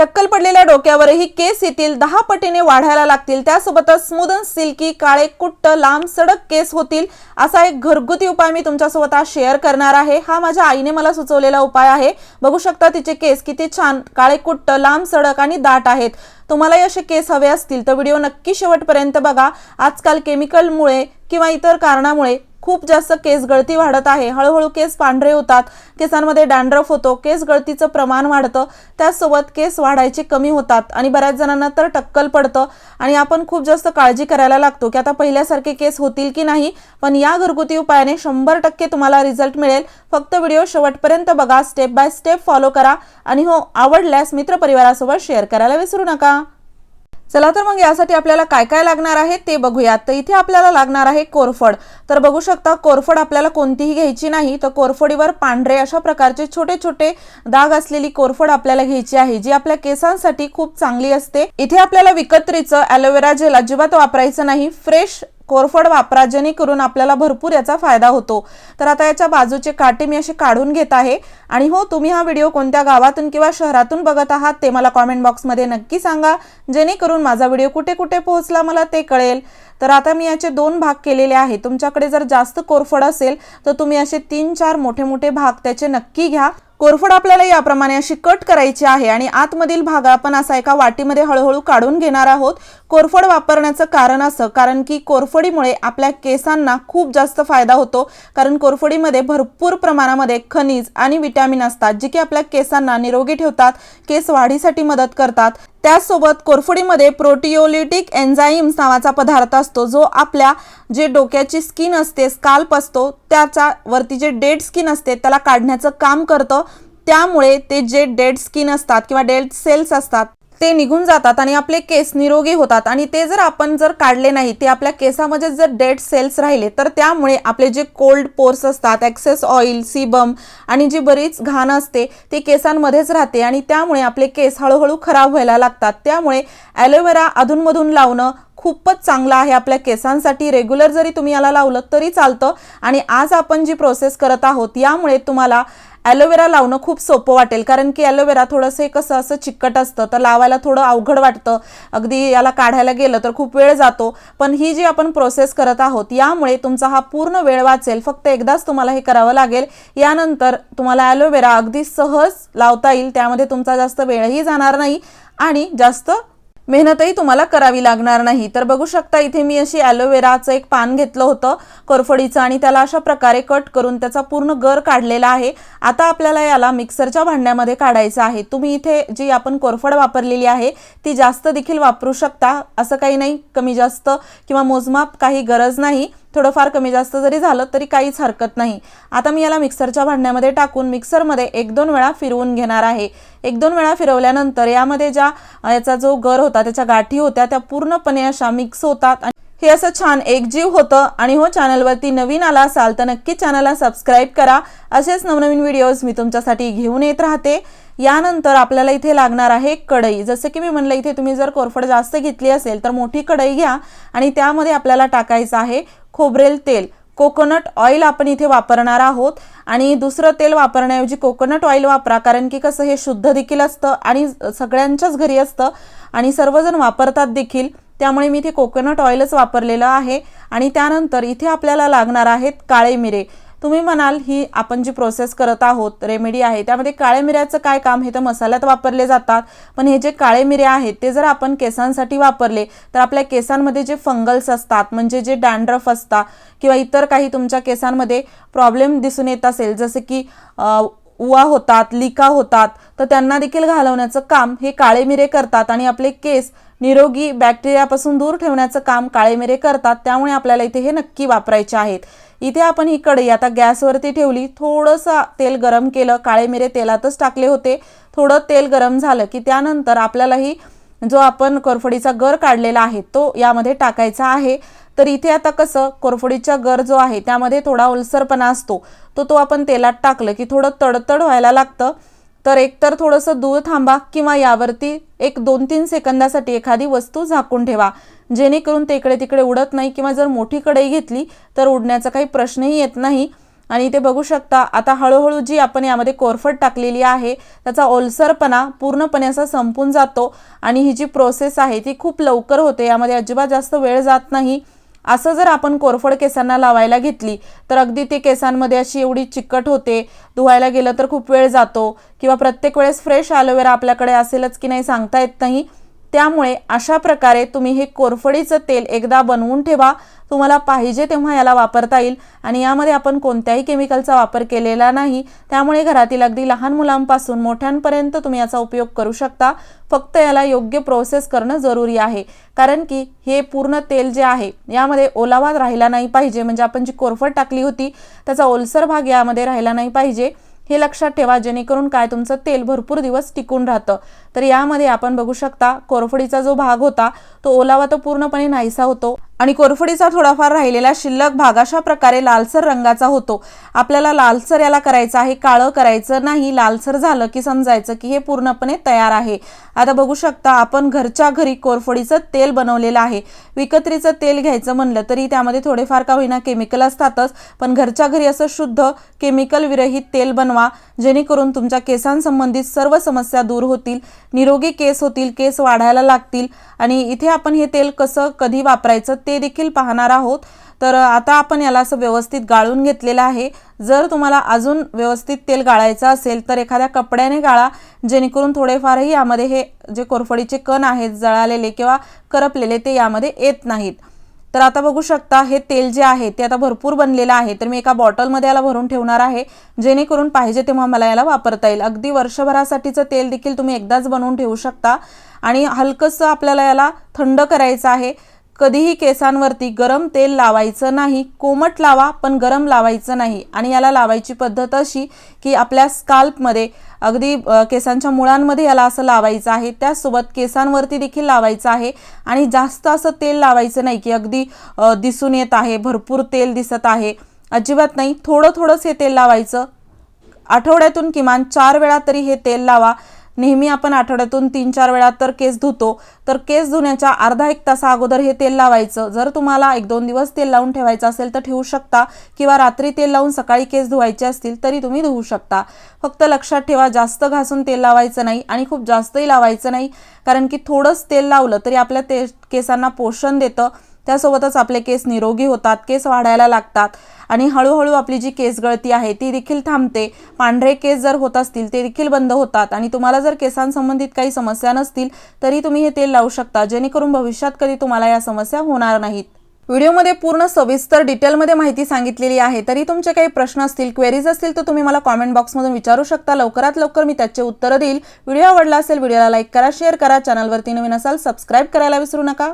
टक्कल पडलेल्या डोक्यावरही केस येतील दहा पटीने वाढायला लागतील. त्यासोबतच स्मूदन सिल्की काळे कुट्ट लांब सडक केस होतील असा एक घरगुती उपाय मी तुमच्यासोबत आज शेअर करणार आहे. हा माझ्या आईने मला सुचवलेला उपाय आहे. बघू शकता तिचे केस किती छान काळे कुट्ट लांब सडक आणि दाट आहेत. तुम्हालाही असे केस हवे असतील तर व्हिडिओ नक्की शेवटपर्यंत बघा. आजकाल केमिकलमुळे किंवा इतर कारणामुळे खूप जास्त केस गळती वाढत आहे. हळूहळू केस पांढरे होतात. केसांमध्ये डॅन्ड्रफ होतो. केस गळतीचं प्रमाण वाढतं. त्याचसोबत केस वाढायचे कमी होतात आणि बऱ्याच जणांना तर टक्कल पडतं आणि आपण खूप जास्त काळजी करायला लागतो की आता पहिल्यासारखे केस होतील की नाही पण या घरगुती उपायाने शंभर टक्के तुम्हाला रिझल्ट मिळेल. फक्त व्हिडिओ शेवटपर्यंत बघा. स्टेप बाय स्टेप फॉलो करा. आणि हो आवडल्यास मित्रपरिवारासोबत शेअर करायला विसरू नका. चला तर मग यासाठी आपल्याला काय काय लागणार आहे ते बघूयात. तर इथे आपल्याला लागणार आहे कोरफड. तर बघू शकता कोरफड आपल्याला कोणतीही घ्यायची नाही. तर कोरफडीवर पांढरे अशा प्रकारचे छोटे छोटे दाग असलेली कोरफड आपल्याला घ्यायची आहे जी आपल्या केसांसाठी खूप चांगली असते. इथे आपल्याला विकत्रीचं ॲलोवेरा जेल अजिबात वापरायचं नाही. फ्रेश कोरफड वापरा जेणेकरून आपल्याला भरपूर याचा फायदा होतो. तर आता याच्या बाजूचे काटे मी असे काढून घेत आहे. आणि हो तुम्ही हा व्हिडिओ कोणत्या गावातून किंवा शहरातून बघत आहात ते मला कॉमेंट बॉक्समध्ये नक्की सांगा. जेणेकरून माझा व्हिडिओ कुठे कुठे पोहोचला मला ते कळेल. तर आता मी याचे दोन भाग केलेले आहे. तुमच्याकडे जर जास्त कोरफड असेल तर तुम्ही असे तीन चार मोठे मोठे भाग त्याचे नक्की घ्या. कोरफड आपल्याला याप्रमाणे अशी कट करायची आहे आणि आतमधील भाग आपण असा एका वाटीमध्ये हळूहळू काढून घेणार आहोत. कोरफड वापरण्याचं कारण असं कारण की कोरफडीमुळे आपल्या केसांना खूप जास्त फायदा होतो. कारण कोरफडीमध्ये भरपूर प्रमाणामध्ये खनिज आणि विटॅमिन असतात जे की आपल्या केसांना निरोगी ठेवतात केस वाढीसाठी मदत करतात. त्याचसोबत कोरफडीमध्ये प्रोटिओलिटिक एन्झाईम्स नावाचा पदार्थ असतो जो आपल्या जे डोक्याची स्किन असते स्काल्प असतो त्याच्या वरती जे डेड स्किन असते त्याला काढण्याचं काम करतं. त्यामुळे ते जे डेड स्किन असतात किंवा डेड सेल्स असतात ते निघून जातात आणि आपले केस निरोगी होतात. आणि ते जर आपण जर काढले नाही ते आपल्या केसामध्ये जर डेड सेल्स राहिले तर त्यामुळे आपले जे कोल्ड पोर्स असतात ॲक्सेस ऑइल सीबम आणि जी बरीच घाण असते ती केसांमध्येच राहते आणि त्यामुळे आपले केस हळूहळू खराब व्हायला लागतात. त्यामुळे ॲलोवेरा अधूनमधून लावणं खूपच चांगलं आहे आपल्या केसांसाठी. रेग्युलर जरी तुम्ही याला लावलं तरी चालतं आणि आज आपण जी प्रोसेस करत आहोत यामुळे तुम्हाला ॲलोवेरा लावणं खूप सोपं वाटेल कारण की ॲलोवेरा थोडंसं हे कसं असं चिकट असतं तर लावायला थोडं अवघड वाटतं. अगदी याला काढायला गेलं तर खूप वेळ जातो. पण ही जी आपण प्रोसेस करत आहोत यामुळे तुमचा हा पूर्ण वेळ वाचेल. फक्त एकदाच तुम्हाला हे करावं लागेल. यानंतर तुम्हाला ॲलोवेरा अगदी सहज लावता येईल त्यामध्ये तुमचा जास्त वेळही जाणार नाही आणि जास्त मेहनतही तुम्हाला करावी लागणार नाही. तर बघू शकता इथे मी अशी ॲलोवेराचं एक पान घेतलं होतं कोरफडीचं आणि त्याला अशा प्रकारे कट करून त्याचा पूर्ण गर काढलेला आहे. आता आपल्याला याला मिक्सरच्या भांड्यामध्ये काढायचं आहे. तुम्ही इथे जी आपण कोरफड वापरलेली आहे ती जास्त देखील वापरू शकता. असं काही नाही कमी जास्त किंवा मोजमाप काही गरज नाही. थोडंफार कमी जास्त जरी झालं तरी काहीच हरकत नाही. आता मी याला मिक्सरच्या भांड्यामध्ये टाकून मिक्सरमध्ये एक दोन वेळा फिरवून घेणार आहे. एक दोन वेळा फिरवल्यानंतर यामध्ये ज्या याचा जो गर होता त्याच्या गाठी होत्या त्या पूर्णपणे अशा मिक्स होतात आणि हे असं छान एकजीव होतं. आणि हो चॅनलवरती नवीन आला असाल तर नक्की चॅनलला सबस्क्राईब करा. असेच नवनवीन व्हिडिओज मी तुमच्यासाठी घेऊन येत राहते. यानंतर आपल्याला इथे लागणार आहे कढई. जसं की मी म्हणलं इथे तुम्ही जर कोरफड जास्त घेतली असेल तर मोठी कढई घ्या. आणि त्यामध्ये आपल्याला टाकायचं आहे खोबरेल तेल. कोकोनट ऑइल आपण इथे वापरणार आहोत. आणि दुसरं तेल वापरण्याऐवजी कोकोनट ऑइल वापरा कारण की कसं हे शुद्ध देखील असतं आणि सगळ्यांच्याच घरी असतं. आणि सर्वजण वापरतात देखील. त्यामुळे मी इथे कोकोनट ऑइलच वापरलेलं आहे. आणि त्यानंतर इथे आपल्याला लागणार आहेत काळे मिरे. तुम्ही म्हणाल ही आपण जी प्रोसेस करत आहोत रेमेडी आहे. त्यामध्ये काळे मिऱ्याचं काय काम? हे तर मसाल्यात वापरले जातात. पण हे जे काळे मिरे आहेत ते जर आपण केसांसाठी वापरले तर आपल्या केसांमध्ये जे फंगल्स असतात म्हणजे जे डॅन्ड्रफ असतात किंवा इतर काही तुमच्या केसांमध्ये प्रॉब्लेम दिसून येत असेल जसे की उवा होतात लिका होतात तर त्यांना देखील घालवण्याचं काम हे काळे मिरे करतात आणि आपले केस निरोगी बॅक्टेरियापासून दूर ठेवण्याचं काम काळे मिरे करतात. त्यामुळे आपल्याला इथे हे नक्की वापरायचे आहेत. इथे आपण ही कढई आता गॅसवरती ठेवली. थोडंसं तेल गरम केलं. काळे मिरे तेलातच टाकले होते. थोडं तेल गरम झालं की त्यानंतर आपल्याला ही जो आपण कोरफडीचा गर काढलेला आहे तो यामध्ये टाकायचा आहे. तर इथे आता कसं कोरफडीचा गर जो आहे त्यामध्ये थोडा ओलसरपणा असतो. तो तो आपण तेलात टाकलं की थोडं तडतड व्हायला लागतं. तर एकतर थोडंसं दूर थांबा किंवा यावरती एक दोन तीन सेकंदासाठी एखादी वस्तू झाकून ठेवा. जेणेकरून ते इकडे तिकडे उडत नाही किंवा जर मोठी कढई घेतली तर उडण्याचा काही प्रश्नही येत नाही. आणि इथे बघू शकता आता हळूहळू जी आपण यामध्ये कोरफड टाकलेली आहे त्याचा ओलसरपणा पूर्णपणे असा संपून जातो आणि ही जी प्रोसेस आहे ती खूप लवकर होते. यामध्ये अजिबात जास्त वेळ जात नाही. असं जर आपण कोरफड केसांना लावायला घेतली तर अगदी ते केसांमध्ये अशी एवढी चिकट होते धुवायला गेलं तर खूप वेळ जातो किंवा प्रत्येक वेळेस फ्रेश ॲलोवेरा आपल्याकडे असेलच की नाही सांगता येत नाही. त्यामुळे अशा प्रकारे तुम्ही हे कोरफडीचं तेल एकदा बनवून ठेवा. तुम्हाला पाहिजे तेव्हा याला वापरता येईल. आणि यामध्ये आपण कोणत्याही केमिकलचा वापर केलेला नाही. त्यामुळे घरातील अगदी लहान मुलांपासून मोठ्यांपर्यंत तुम्ही याचा उपयोग करू शकता. फक्त याला योग्य प्रोसेस करणं जरुरी आहे. कारण की हे पूर्ण तेल जे आहे यामध्ये ओलावा राहिला नाही पाहिजे. म्हणजे आपण जी कोरफड टाकली होती त्याचा ओलसर भाग यामध्ये राहिला नाही पाहिजे. हे लक्षात ठेवा जेणेकरून काय तुमचं तेल भरपूर दिवस टिकून राहतं. तर यामध्ये आपण बघू शकता कोरफडीचा जो भाग होता तो ओलावा तो पूर्णपणे नाहीसा होतो. आणि कोरफडीचा थोडाफार राहिलेला शिल्लक भाग अशा प्रकारे लालसर रंगाचा होतो. आपल्याला लालसर याला करायचं आहे काळं करायचं नाही. लालसर झालं की समजायचं की हे पूर्णपणे तयार आहे. आता बघू शकता आपण घरच्या घरी कोरफडीचं तेल बनवलेलं आहे. विकत्रीचं तेल घ्यायचं म्हणलं तरी त्यामध्ये थोडेफार का होईना केमिकल असतातच पण घरच्या घरी असं शुद्ध केमिकल विरहित तेल बनवा. जेणेकरून तुमच्या केसांसंबंधित सर्व समस्या दूर होतील. निरोगी केस होतील केस वाढायला लागतील. आणि इथे आपण हे तेल कसं कधी वापरायचं ते देखील पाहणार आहोत. तर आता आपण याला असं व्यवस्थित गाळून घेतलेलं आहे. जर तुम्हाला अजून व्यवस्थित तेल गाळायचं असेल तर एखाद्या कपड्याने गाळा. जेणेकरून थोडेफारही यामध्ये हे जे कोरफडीचे कण आहेत जळालेले किंवा करपलेले ते यामध्ये येत नाहीत. तर आता बघू शकता हे तेल जे आहे ते आता भरपूर बनलेलं आहे. तर मी एका बॉटलमध्ये याला भरून ठेवणार आहे. जेणेकरून पाहिजे तेव्हा मला याला वापरता येईल. अगदी वर्षभरासाठीचं तेल देखील तुम्ही एकदाच बनवून ठेवू शकता. आणि हलकंसं आपल्याला याला थंड करायचं आहे. कधीही केसांवरती गरम तेल लावायचं नाही कोमट लावा पण गरम लावायचं नाही. आणि याला लावायची पद्धत अशी की आपल्या स्काल्पमध्ये अगदी केसांच्या मुळांमध्ये याला असं लावायचं आहे. त्यासोबत केसांवरती देखील लावायचं आहे. आणि जास्त असं तेल लावायचं नाही की अगदी दिसून येत आहे भरपूर तेल दिसत आहे. अजिबात नाही. थोडं थोडंच हे तेल लावायचं. आठवड्यातून किमान चार वेळा तरी हे तेल लावा. नेहमी आपण आठवड्यातून तीन चार वेळा तर केस धुतो. तर केस धुण्याच्या अर्धा एक तासा अगोदर हे तेल लावायचं. जर तुम्हाला एक दोन दिवस तेल लावून ठेवायचं असेल तर ठेवू शकता किंवा रात्री तेल लावून सकाळी केस धुवायचे असतील तरी तुम्ही धुवू शकता. फक्त लक्षात ठेवा जास्त घासून तेल लावायचं नाही आणि खूप जास्तही लावायचं नाही. कारण की थोडंच तेल लावलं तरी आपल्या ते केसांना पोषण देतं. त्यासोबतच आपले केस निरोगी होतात केस वाढायला लागतात आणि हळूहळू आपली जी केस गळती आहे ती देखील थांबते. पांढरे केस जर होत असतील ते देखील बंद होतात आणि तुम्हाला जर केसांसंबंधित काही समस्या नसतील तरी तुम्ही हे तेल लावू शकता जेणेकरून भविष्यात कधी तुम्हाला या समस्या होणार नाहीत. व्हिडिओमध्ये पूर्ण सविस्तर डिटेलमध्ये माहिती सांगितलेली आहे. तरी तुमचे काही प्रश्न असतील क्वेरीज असतील तर तुम्ही मला कॉमेंट बॉक्समधून विचारू शकता. लवकरात लवकर मी त्याचे उत्तरं देईल. व्हिडिओ आवडला असेल व्हिडिओला लाईक करा शेअर करा. चॅनलवरती नवीन असाल सबस्क्राईब करायला विसरू नका.